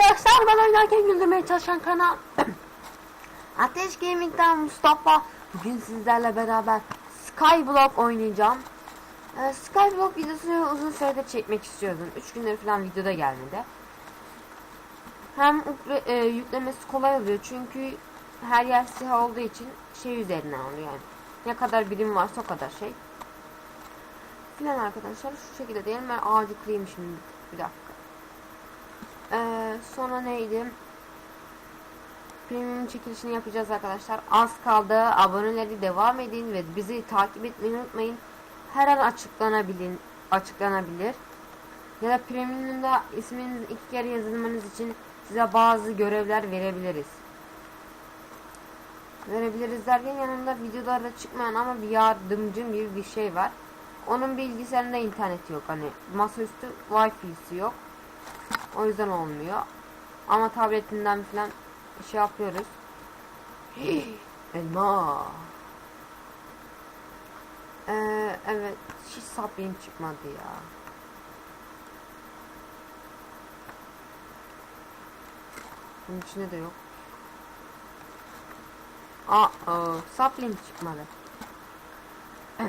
arkadaşlar ben oynarken güldürmeye çalışan kanal Ateş Gaming'den Mustafa. Bugün sizlerle beraber Skyblock oynayacağım. Ee, Skyblock videosunu uzun süredir çekmek istiyordum. 3 gündür falan videoda gelmedi. Hem e, yüklemesi kolay oluyor çünkü her yer siyah olduğu için şey üzerinden alıyor yani. Ne kadar birim varsa o kadar şey. Filan arkadaşlar şu şekilde diyelim. Ben ağacı şimdi. Bir dakika ee, sonra neydi? Premium çekilişini yapacağız arkadaşlar. Az kaldı. Aboneleri devam edin ve bizi takip etmeyi unutmayın. Her an açıklanabilin, açıklanabilir. Ya da premiumda isminiz iki kere yazılmanız için size bazı görevler verebiliriz. Verebiliriz derken yanında videolarda çıkmayan ama bir yardımcım gibi bir şey var. Onun bilgisayarında interneti yok. Hani masaüstü wifi'si yok. O yüzden olmuyor. Ama tabletinden falan şey yapıyoruz. Elma. Ee, evet. Hiç sapayım çıkmadı ya. Bunun içinde de yok. Aa, aa sapling çıkmadı.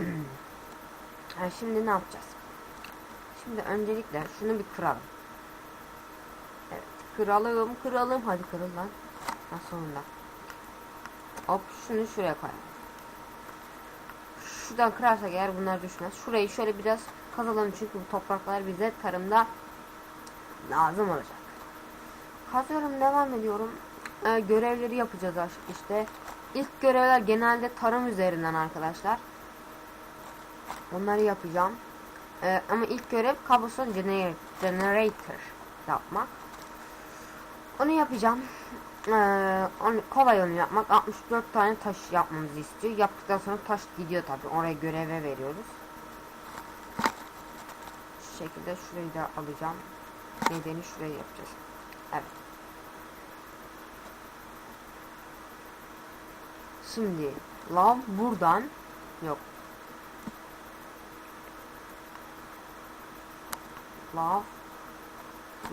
ha, şimdi ne yapacağız? Şimdi öncelikle şunu bir kıralım. Kıralım, kıralım. Hadi kırıl lan. Ha, sonunda. Hop, şunu şuraya koyalım. Şuradan kırarsak eğer bunlar düşmez. Şurayı şöyle biraz kazalım çünkü bu topraklar bize tarımda lazım olacak. Kazıyorum, devam ediyorum. Ee, görevleri yapacağız işte. İlk görevler genelde tarım üzerinden arkadaşlar. Onları yapacağım. Ee, ama ilk görev kabloson gener generator yapmak. Onu yapacağım. Ee, onu, kolay onu yapmak. 64 tane taş yapmamızı istiyor. Yaptıktan sonra taş gidiyor tabi. Oraya göreve veriyoruz. Şu şekilde şurayı da alacağım. Nedeni şurayı yapacağız. Evet. Şimdi lav buradan yok. Lav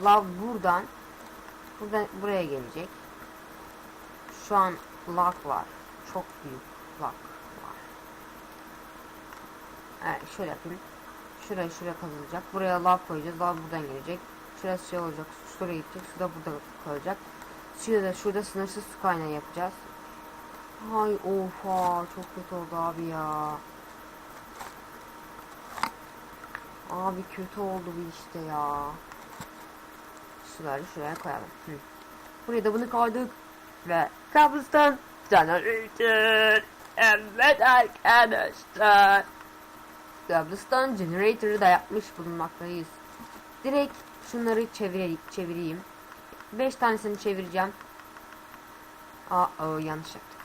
Lav buradan buradan buraya gelecek. Şu an lag var. Çok büyük lag var. Evet şöyle yapayım. Şuraya şuraya kazılacak. Buraya lav koyacağız. Lav buradan gelecek. Şurası şey olacak. Şuraya gidecek. Su da burada kalacak. Suyu da şurada sınırsız su kaynağı yapacağız. Hay oha çok kötü oldu abi ya. Abi kötü oldu bir işte ya. Şunları şuraya koyalım. Hı. Buraya da bunu koyduk. Ve kabustan generator. Evet arkadaşlar. Kabustan generator'ı da yapmış bulunmaktayız. Direkt şunları çevireyim. çevireyim. 5 tanesini çevireceğim. Aa, o yanlış yaptık.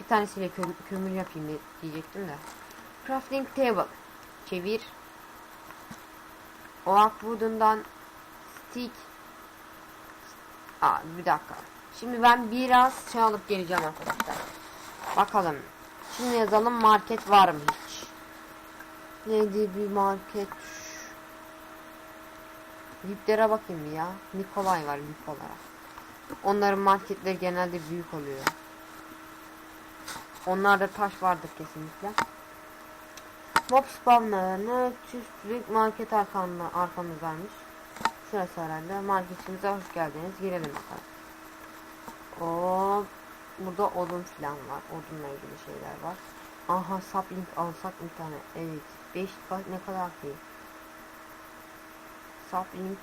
Bir tanesiyle kö kömür yapayım diye- diyecektim de. Crafting table. Çevir. Oak wood'undan stick. Aa bir dakika. Şimdi ben biraz şey alıp geleceğim arkadaşlar. Bakalım. Şimdi yazalım market var mı hiç? Neydi bir market? Viplere bakayım ya. Nikolay var vip olarak. Onların marketleri genelde büyük oluyor. Onlarda taş vardır kesinlikle. Mob spamlarını çiftlik market arkamda arkamızdaymış. Şurası herhalde. Marketimize hoş geldiniz. Girelim bakalım. O burada odun filan var. Odunla ilgili şeyler var. Aha sapling alsak bir tane. Evet. 5 ne kadar ki? Sapling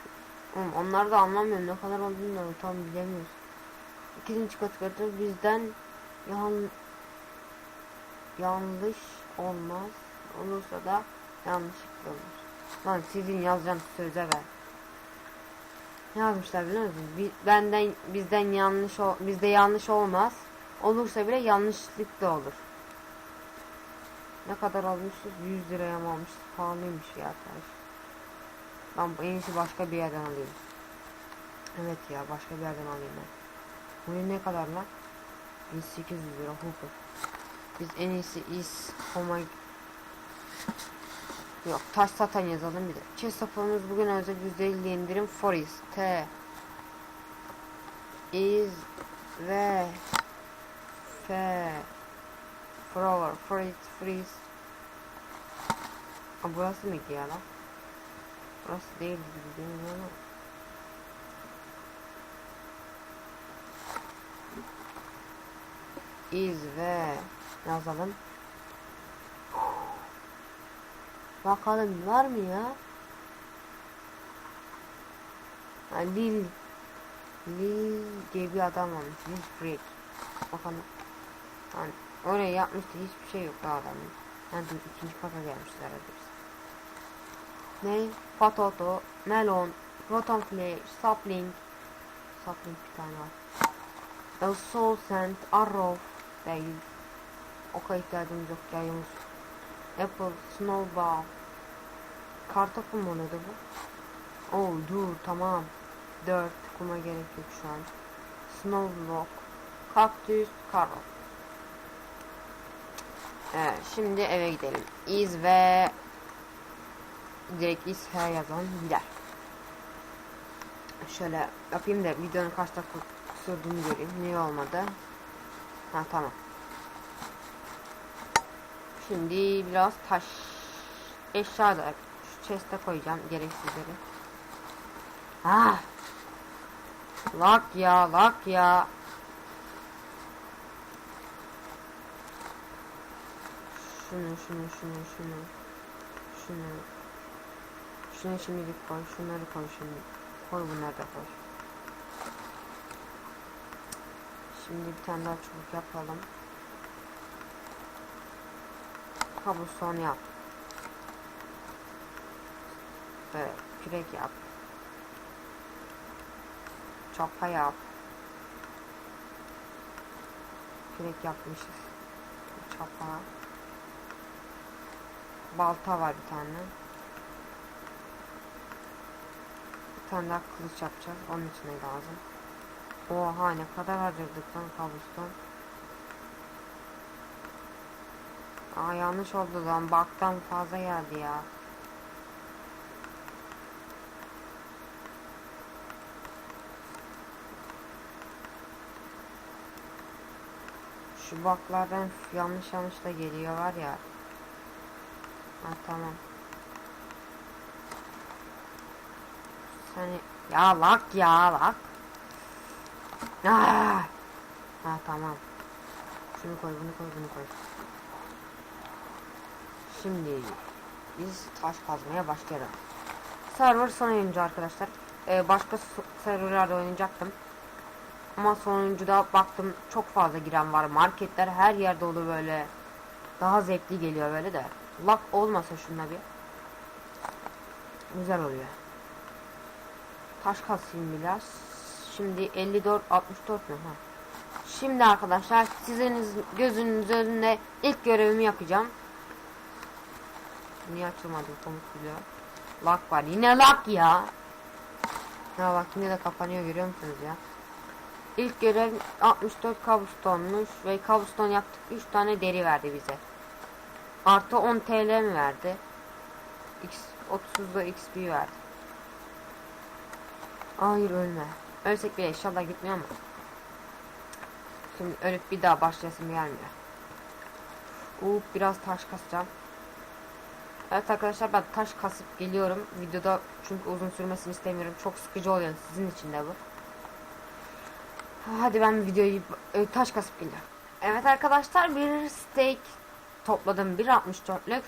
Oğlum onlar da anlamıyorum ne kadar olduğunu da tam bilemiyoruz. İkinci kategoride bizden yan yanlış olmaz. Olursa da yanlışlıkla olur. Lan sizin yazacağım söze ver. Ne yazmışlar biliyor musun? Bi- benden bizden yanlış bizde yanlış olmaz. Olursa bile yanlışlık da olur. Ne kadar almışız? 100 liraya mı almışız? Pahalıymış ya arkadaş. Ben en iyisi başka bir yerden alayım. Evet ya başka bir yerden alayım ben. Bu ne kadar lan? 1800 lira hukuk. Biz en iyisi is oh my Yok taş satan yazalım bir de. Chest sapımız bugün özel %50 indirim Forest T is ve fe flower fruit freeze Aa, burası mı ki ya lan? Burası değil gibi değil is ve yazalım Bakalım var mı ya? Ha, Lil Lil diye bir adam varmış. Lil Freak. Bakalım. Yani oraya yapmıştı hiçbir şey yok daha adamın. Yani dur, ikinci kata gelmişler herhalde biz. Ne? Potato, melon, rotten flesh, sapling. Sapling bir tane var. A soul sand, arrow değil. Oka ihtiyacımız yok yayımız. Apple, snowball. Kartopu mu oluyordu bu? Oh dur tamam. 4 kuma gerek yok şu an. Snowblock. Kaktüs, karot. Evet şimdi eve gidelim. Is ve direkt is her yazan gider. Şöyle yapayım da videonun kaç dakika sürdüğünü göreyim. Niye olmadı? Ha tamam. Şimdi biraz taş eşya da şu chest'e koyacağım gereksizleri. Ah! Lak ya, lak ya. Şunu, şunu, şunu, şunu. Şunu. Şunu şimdilik koy, şunları koy şimdi. Koy bunları da koy. Şimdi bir tane daha çubuk yapalım. Kabuston yap. Evet, kürek yap. Çapa yap. Kürek yapmışız. Çapa. Balta var bir tane. Bir tane daha kılıç yapacağız. Onun için lazım? Oha ne kadar harcadık lan kabuston. Aa yanlış oldu lan. Baktan fazla geldi ya. Şu baklardan yanlış yanlış da geliyor var ya. Ha tamam. Seni ya lak ya lak. Ah! Ha tamam. Şunu koy bunu koy bunu koy. Şimdi biz taş kazmaya başlayalım. Server son oyuncu arkadaşlar. Ee, başka serverlerde oynayacaktım. Ama sonuncuda baktım çok fazla giren var. Marketler her yerde dolu böyle. Daha zevkli geliyor böyle de. Lak olmasa şuna bir. Güzel oluyor. Taş kasayım biraz. Şimdi 54 64 mu? Ha. Şimdi arkadaşlar sizin gözünüz önünde ilk görevimi yapacağım. Niye açılmadı komut biliyor. Lak var. Yine lak ya. Ha bak yine de kapanıyor görüyor musunuz ya? İlk görev 64 kabustonmuş ve kabuston yaptık 3 tane deri verdi bize. Artı 10 TL mi verdi? X 30'da XP verdi. Hayır ölme. Ölsek bile inşallah gitmiyor mu? Şimdi ölüp bir daha başlayasım gelmiyor. Uuu biraz taş kasacağım. Evet arkadaşlar ben taş kasıp geliyorum. Videoda çünkü uzun sürmesini istemiyorum. Çok sıkıcı oluyor sizin için de bu. Hadi ben videoyu e, taş kasıp geliyorum. Evet arkadaşlar bir steak topladım 1.64'lük.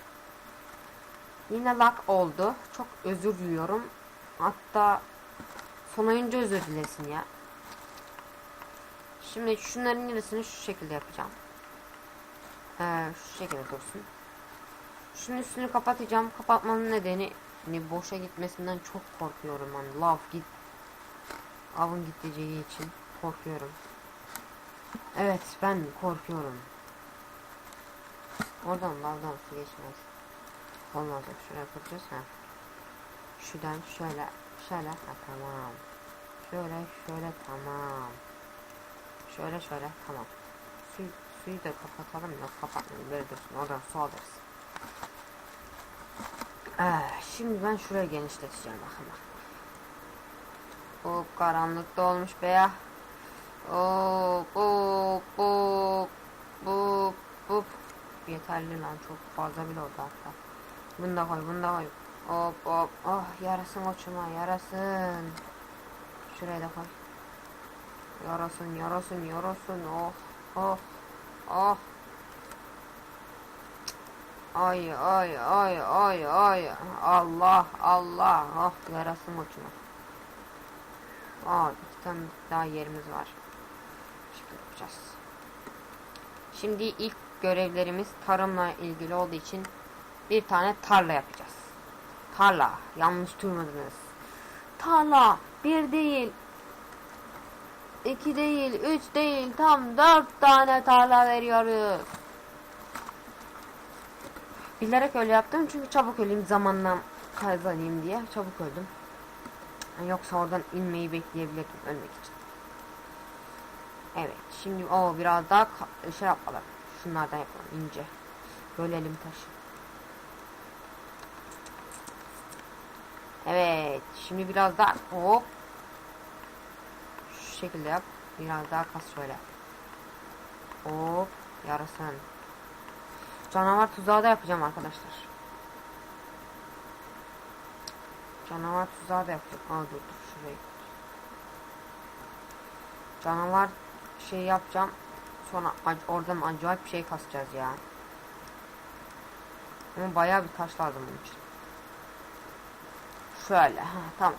Yine lag oldu. Çok özür diliyorum. Hatta son oyuncu özür dilesin ya. Şimdi şunların yarısını şu şekilde yapacağım. Ee, şu şekilde dursun. Şunun üstünü kapatacağım. Kapatmanın nedeni hani boşa gitmesinden çok korkuyorum hani lav git avın gideceği için korkuyorum. Evet ben korkuyorum. Oradan lavdan su geçmez. Olmaz yok şuraya yapacağız ha. Şuradan şöyle şöyle ha tamam. Şöyle şöyle tamam. Şöyle şöyle tamam. Suyu, suyu da kapatalım ya kapatmayalım böyle dursun oradan su alırız. Ee, şimdi ben şuraya genişleteceğim bakın bak. Bu karanlıkta olmuş be ya. Hop hop hop hop hop. Yeterli lan çok fazla bile oldu hatta. Bunu da koy bunu da koy. Hop hop. Oh yarasın uçuma yarasın. Şuraya da koy. Yarasın yarasın yarasın. Oh oh oh. Ay ay ay ay ay. Allah Allah. Oh yarasın uçuma. Aa iki tane daha yerimiz var. Şimdi yapacağız. Şimdi ilk görevlerimiz tarımla ilgili olduğu için bir tane tarla yapacağız. Tarla. Yanlış duymadınız. Tarla. Bir değil. iki değil. Üç değil. Tam dört tane tarla veriyoruz. Bilerek öyle yaptım çünkü çabuk öleyim zamanla kazanayım diye çabuk öldüm. Yoksa oradan inmeyi bekleyebilirdim ölmek için. Evet şimdi o biraz daha şey yapalım. Şunlardan yapalım ince. Bölelim taşı. Evet şimdi biraz daha hop. Şu şekilde yap. Biraz daha kas şöyle. Hop yarasın. Canavar tuzağı da yapacağım arkadaşlar. Canavar tuzağı da yapacağım. Aa dur dur şurayı. Canavar şey yapacağım. Sonra oradan acayip bir şey kasacağız ya. Ama bayağı bir taş lazım bunun için. Şöyle. Ha, tamam.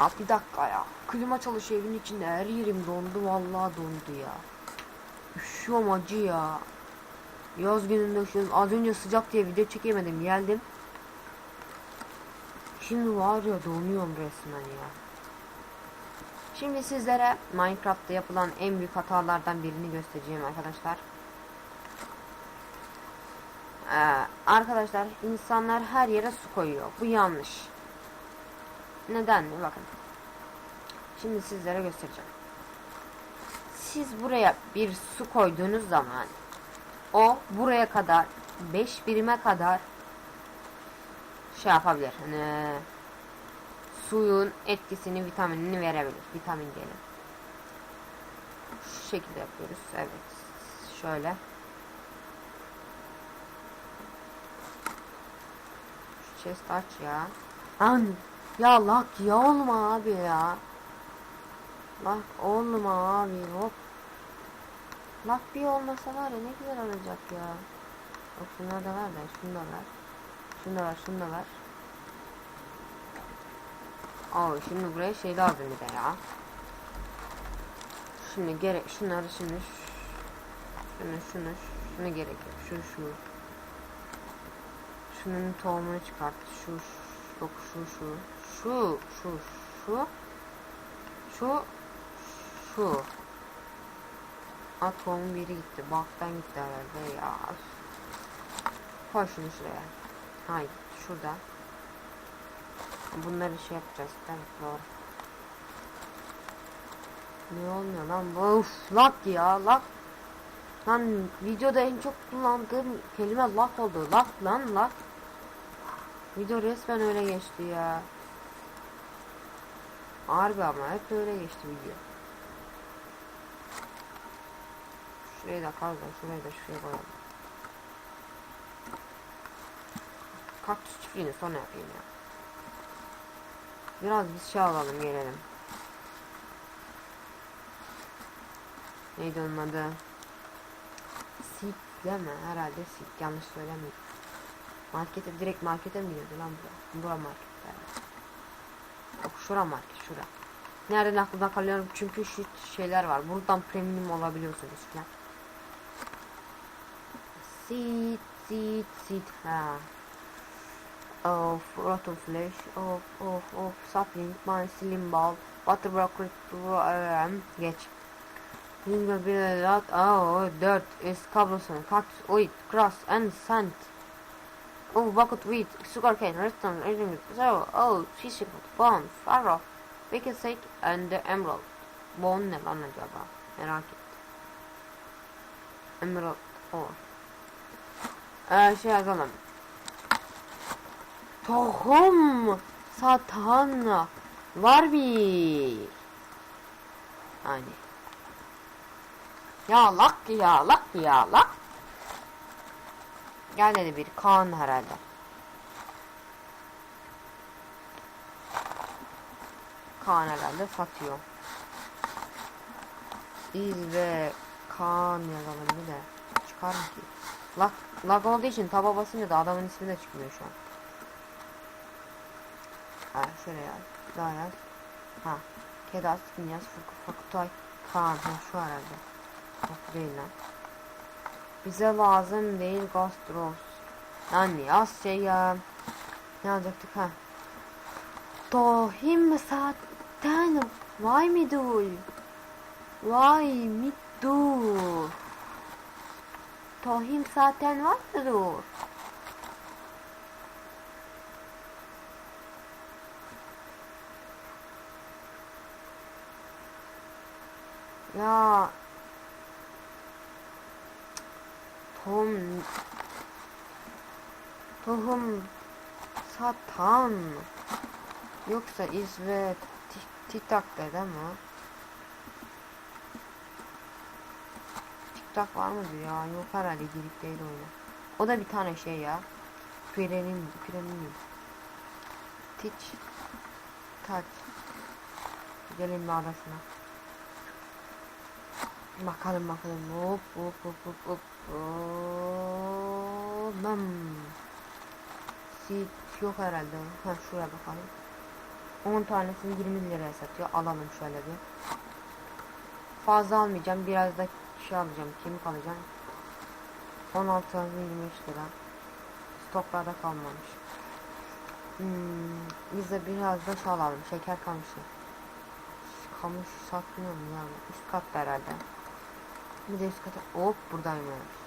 Aa, bir dakika ya. Klima çalışıyor evin içinde. Her yerim dondu. Vallahi dondu ya. Üşüyorum acı ya. Yaz gününde üşüyorum. Az önce sıcak diye video çekemedim. Geldim. Şimdi var ya donuyorum resmen ya. Şimdi sizlere Minecraft'ta yapılan en büyük hatalardan birini göstereceğim arkadaşlar. Ee, arkadaşlar insanlar her yere su koyuyor. Bu yanlış. Neden mi? Bakın. Şimdi sizlere göstereceğim. Siz buraya bir su koyduğunuz zaman o buraya kadar 5 birime kadar şey yapabilir. Hani suyun etkisini, vitaminini verebilir. Vitamin diyelim. Şu şekilde yapıyoruz. Evet. Şöyle. Şu chest aç ya. Lan ya lak ya olma abi ya. Lak olma abi hop. Bir olmasa var ya ne güzel olacak ya. Bak şunlar da var da şunu da ver. Şunu da ver şunu da ver. Aa şimdi buraya şey lazım bir de ya. Şimdi gerek şunları şimdi şunu şunu şunu gerekiyor. Şu şu. Şunun tohumunu çıkart. Şu şu yok şu şu. Şu şu şu. Şu şu. At tohumun biri gitti. Baktan gitti herhalde ya. Koy şunu şuraya. Hayır şurada. Bunları şey yapacağız mi? Doğru. Ne olmuyor lan? Uf, lak ya lak. Lan videoda en çok kullandığım kelime lak oldu. Lak lan lak. Video resmen öyle geçti ya. Harbi ama hep öyle geçti video. Şurayı da kaz da şurayı da şuraya koyalım. Kaktüs çiftliğini sonra yapayım ya. Biraz biz şey alalım gelelim. Neydi onun adı? Sik deme herhalde sik yanlış söylemiyorum. Markete direkt markete mi gidiyordu lan bura? Bura market herhalde. Yok şura market şura. Nereden aklımda kalıyorum çünkü şu şeyler var. Buradan premium olabiliyorsunuz falan. Ha. Of rotten flesh, of of of sapling, mine, slim ball, butterbrock, um, geç. Finger bir lot, oh, dirt is cobblestone, cactus, wheat, grass, and sand. Oh, bucket wheat, sugarcane, redstone, aging, so, oh, fishing, bones, farro, wicked sake, and the emerald. Bone ne lan acaba? Emerald ore. Ee, şey yazalım. Tohum satan var bir. Hani Ya lak ya lak ya lak. Gel dedi bir Kaan herhalde. Kaan herhalde satıyor. İz ve Kaan yazalım bir de. Çıkar mı ki? Lag, lag olduğu için taba basınca da adamın ismi de çıkmıyor şu an. Ha şöyle yaz. Daha yaz. Ha. Kedas, Kinyas, Fakutay, Kaan. Ha şu herhalde. Yok değil lan. Bize lazım değil Gastros. Yani yaz şey ya. Ne alacaktık ha? Tohim zaten vay midur? Vay midur? Tohim zaten var mıdır? Ya Tom Tohum Satan Yoksa İzve TikTok dedi mi? TikTok var mı ya? Yok herhalde girip değil oyuna. O da bir tane şey ya. Pirenin, pirenin. Tiç. Taç. Gelin bir adasına. Bakalım bakalım. Hop hop hop hop hop. hop. Sit yok herhalde. Ha şuraya bakalım. 10 tanesini 20 liraya satıyor. Alalım şöyle bir. Fazla almayacağım. Biraz da şey alacağım. Kemik alacağım. 16 tane 25 lira. Stoklarda kalmamış. Hmm, biz biraz da şey alalım. Şeker kamışı. Kamış satmıyor mu ya? Üst katta herhalde. Bir de üst kata. Hop buradaymış.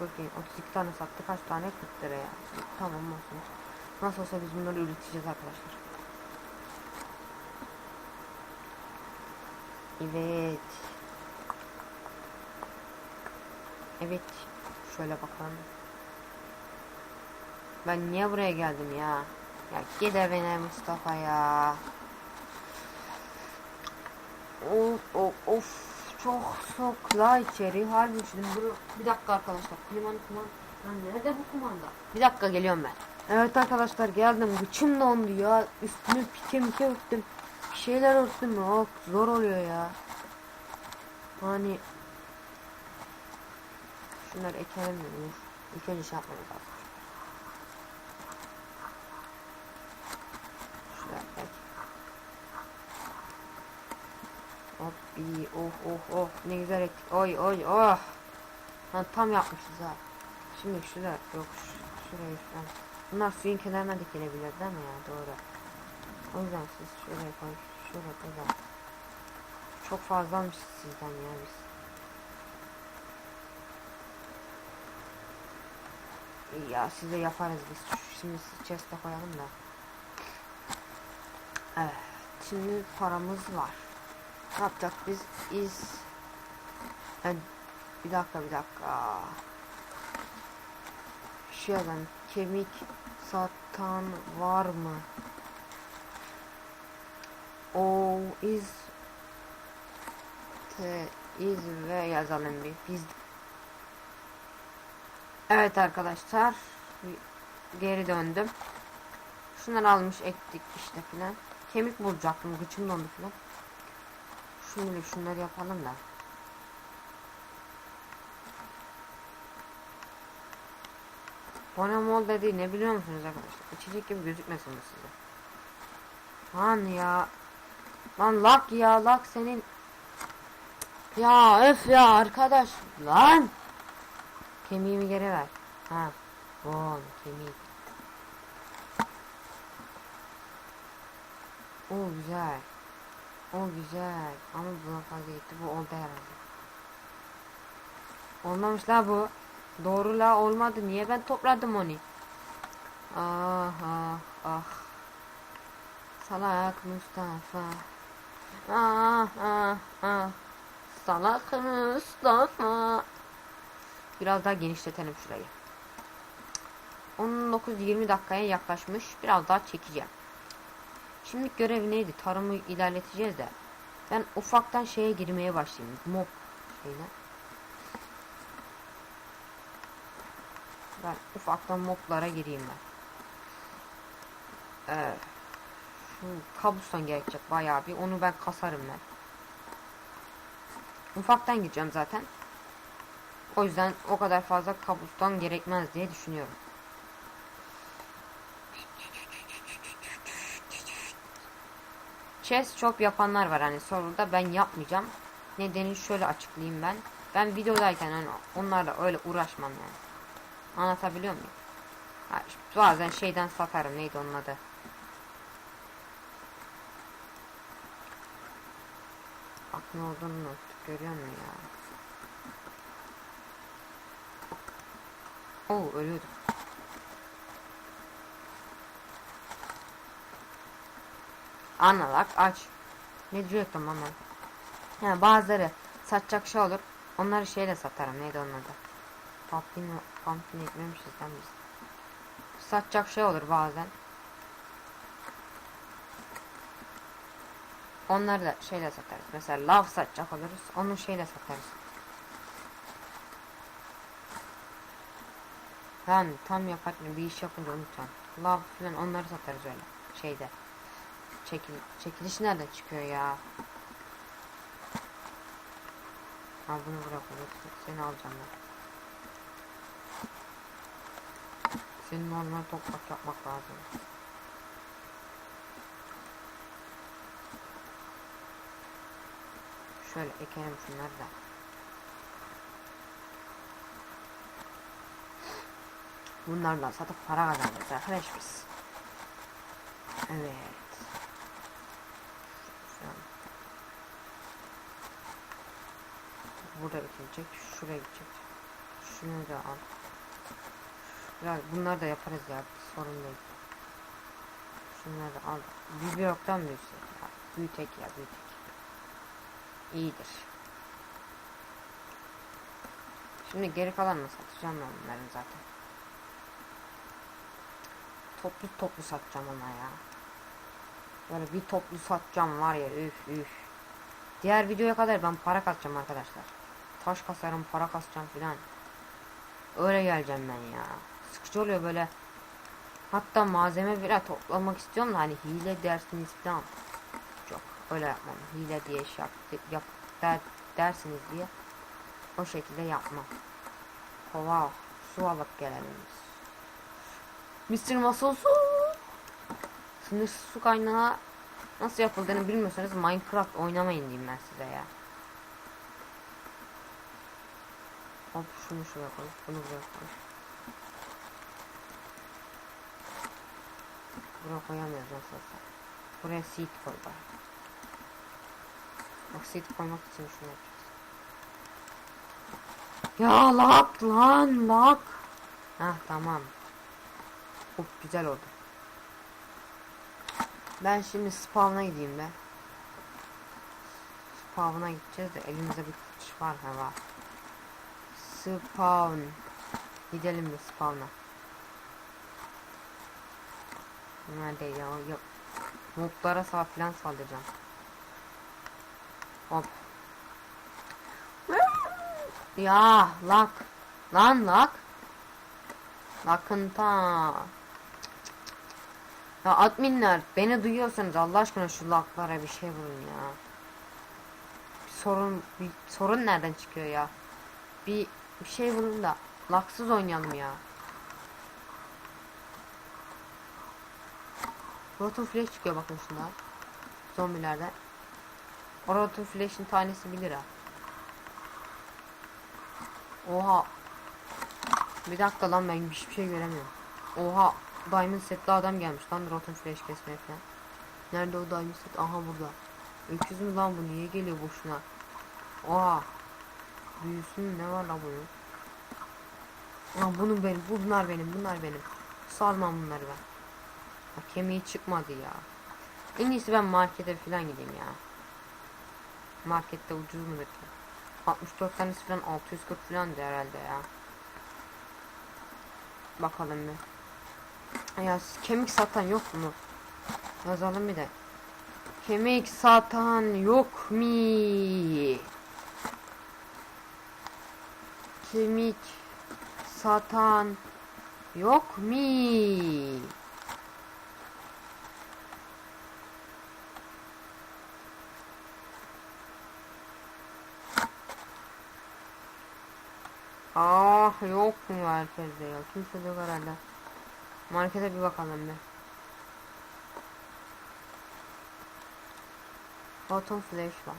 İyi. 32 tane sattı. Kaç tane? 40 liraya. Tamam olsun. Nasıl olsa biz bunları üreteceğiz arkadaşlar. Evet. Evet. Şöyle bakalım. Ben niye buraya geldim ya? Ya git evine Mustafa ya. Of of of. Çok soğuk la içeri. Harbi üşüdüm. Dur, Bir dakika arkadaşlar. Klimanı kuman. Nerede bu kumanda? Bir dakika geliyorum ben. Evet arkadaşlar geldim. Gıçım dondu ya. Üstünü pike mike örttüm. Bir şeyler örttüm. Yok zor oluyor ya. Hani Şunları ekelim mi? Dur. İlk önce şey yapmamız lazım. Şuraya ek. Hop iyi. Oh oh oh. Ne güzel ektik. Oy oy oh. Ha, tam yapmışız ha. Şimdi şurada yok. şu- Şuraya falan. Bunlar suyun kenarına dikilebilir değil mi ya? Doğru. O yüzden siz şuraya koy. Şuraya koy. Çok fazlamış sizden ya biz. Ya size yaparız biz. Şimdi chest'e koyalım da. Evet. Şimdi paramız var. Ne yapacak biz? Iz. Yani, bir dakika bir dakika. Şu yazan kemik satan var mı? O iz te iz ve yazalım bir. Biz Evet arkadaşlar geri döndüm. Şunları almış ektik işte filan. Kemik bulacaktım gıçım dondu filan. Şimdi şunları yapalım da. Bonamol dediği ne biliyor musunuz arkadaşlar? İçecek gibi gözükmesin bu size. Lan ya. Lan lak ya lak senin. Ya öf ya arkadaş. Lan. Kemiğimi geri ver. Ha. Bon kemik. O güzel. O güzel. Ama buna fazla gitti. Bu oldu herhalde. Olmamış la bu. Doğru la olmadı. Niye ben topladım onu? Ah ah ah. Salak Mustafa. Ah ah ah. Salak Mustafa. Biraz daha genişletelim şurayı. 19-20 dakikaya yaklaşmış. Biraz daha çekeceğim. Şimdi görev neydi? Tarımı ilerleteceğiz de. Ben ufaktan şeye girmeye başlayayım. Mob şeyine. Ben ufaktan moblara gireyim ben. Ee, şu kabuston gerekecek bayağı bir. Onu ben kasarım ben. Ufaktan gideceğim zaten. O yüzden o kadar fazla kabuston gerekmez diye düşünüyorum. Chess çok yapanlar var hani soruda ben yapmayacağım. Nedeni şöyle açıklayayım ben. Ben videodayken hani onlarla öyle uğraşmam yani. Anlatabiliyor muyum? İşte bazen şeyden satarım neydi onun adı. Bak ne olduğunu görüyor musun ya? Oo ölüyordum. Analak aç. Ne diyecektim ben? Yani bazıları satacak şey olur. Onları şeyle satarım. Neydi onun adı? Pumpkin, pumpkin ekmemişiz lan biz. Satacak şey olur bazen. Onları da şeyle satarız. Mesela lav satacak oluruz. Onu şeyle satarız. Ben tam yaparken bir iş yapınca unutan. Lav falan onları satarız öyle. Şeyde. Çekil çekiliş nereden çıkıyor ya? Al bunu bırak. Seni alacağım ben. Senin normal toprak yapmak lazım. Şöyle ekelim şunları da. Bunlarla satıp para kazanacağız arkadaş biz. Evet. Burada bitecek. Şuraya gidecek. Şunu da al. Ya bunlar da yaparız ya. Sorun değil. Şunları da al. Bir bloktan büyüsek ya. Büyütek ya büyütek. İyidir. Şimdi geri kalanını satacağım ben bunların zaten. Toplu toplu satacağım ona ya. Böyle bir toplu satacağım var ya üf üf. Diğer videoya kadar ben para kasacağım arkadaşlar. Taş kasarım para kasacağım filan. Öyle geleceğim ben ya. Sıkıcı oluyor böyle. Hatta malzeme bile toplamak istiyorum da hani hile dersiniz falan. Yok öyle yapmam. Hile diye şey yap, yap der, dersiniz diye. O şekilde yapmam. Kova su alıp gelelim biz. Mr. Muscle su. Sınırsız su kaynağı nasıl yapıldığını bilmiyorsanız Minecraft oynamayın diyeyim ben size ya. Hop şunu şuraya koy. Bunu buraya koy. Buraya koyamıyoruz nasıl olsa. Buraya seed koy bari. Bak seed koymak için şunu yapacağız. Ya lak lan lak. Hah tamam. Çok güzel oldu. Ben şimdi spawn'a gideyim be. Spawn'a gideceğiz de elimizde bir kılıç var ha var. Spawn. Gidelim bir spawn'a. Nerede ya? Yok. Moblara sağ falan saldıracağım. Hop. Ya lak. Lan lak. Lakın ta. Ya adminler beni duyuyorsanız Allah aşkına şu laklara bir şey vurun ya. Bir sorun bir sorun nereden çıkıyor ya? Bir bir şey vurun da laksız oynayalım ya. Rotten Flash çıkıyor bakın şunlar. Zombilerden. O Rotten Flash'in tanesi 1 lira. Oha. Bir dakika lan ben hiçbir şey göremiyorum. Oha. Diamond setli adam gelmiş lan Rotten Flash kesmeye falan. Nerede o Diamond set? Aha burada. Öküz mü lan bu? Niye geliyor boşuna? Oha. Büyüsün ne var lan bunun? Aa bunun benim. Bunlar benim. Bunlar benim. Salmam bunları ben. Ha, kemiği çıkmadı ya. En iyisi ben markete falan gideyim ya. Markette ucuz mudur ki? 64 tanesi falan 640 falan herhalde ya. Bakalım bir. Ya kemik satan yok mu? Yazalım bir de. Kemik satan yok mi? simit satan yok mi? Ah yok mu herkeste ya? Kimse yok herhalde. Markete bir bakalım bir. Bottom flash var.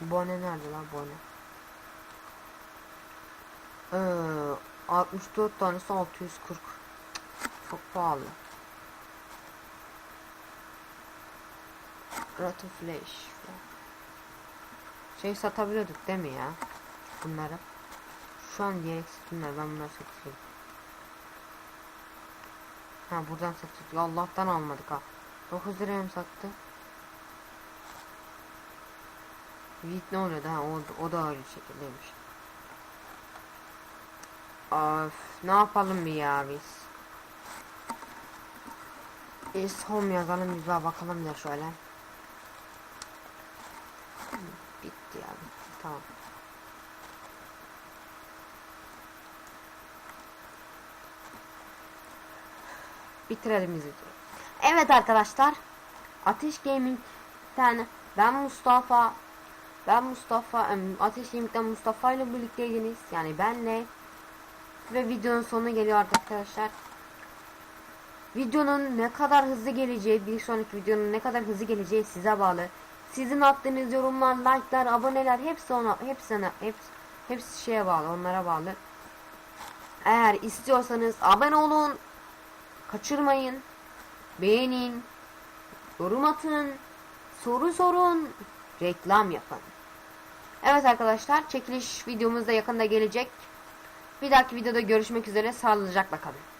Bone nerede lan bone? Ee, 64 tanesi 640. Çok pahalı. Rotten flash. Şey satabiliyorduk değil mi ya? Bunları. Şu an gereksiz bunlar. Ben bunları satıyorum. Ha buradan satıyorduk. Allah'tan almadık ha. 9 liraya mı sattı? Vit ne oluyordu ha o, o da öyle şekildeymiş. Of ne yapalım bir ya biz. Is home yazalım bir daha bakalım da şöyle. Bitti ya bitti tamam. Bitirelim videoyu. Evet arkadaşlar. Ateş Gaming tane ben Mustafa ben Mustafa Ateş Gaming'den Mustafa ile birlikteydiniz. Yani benle ve videonun sonuna geliyor arkadaşlar. Videonun ne kadar hızlı geleceği, bir sonraki videonun ne kadar hızlı geleceği size bağlı. Sizin attığınız yorumlar, like'lar, aboneler hepsi ona hepsine hepsi, hepsi şeye bağlı, onlara bağlı. Eğer istiyorsanız abone olun. Kaçırmayın. Beğenin. Yorum atın. Soru sorun. Reklam yapın. Evet arkadaşlar çekiliş videomuz da yakında gelecek. Bir dahaki videoda görüşmek üzere. Sağlıcakla kalın.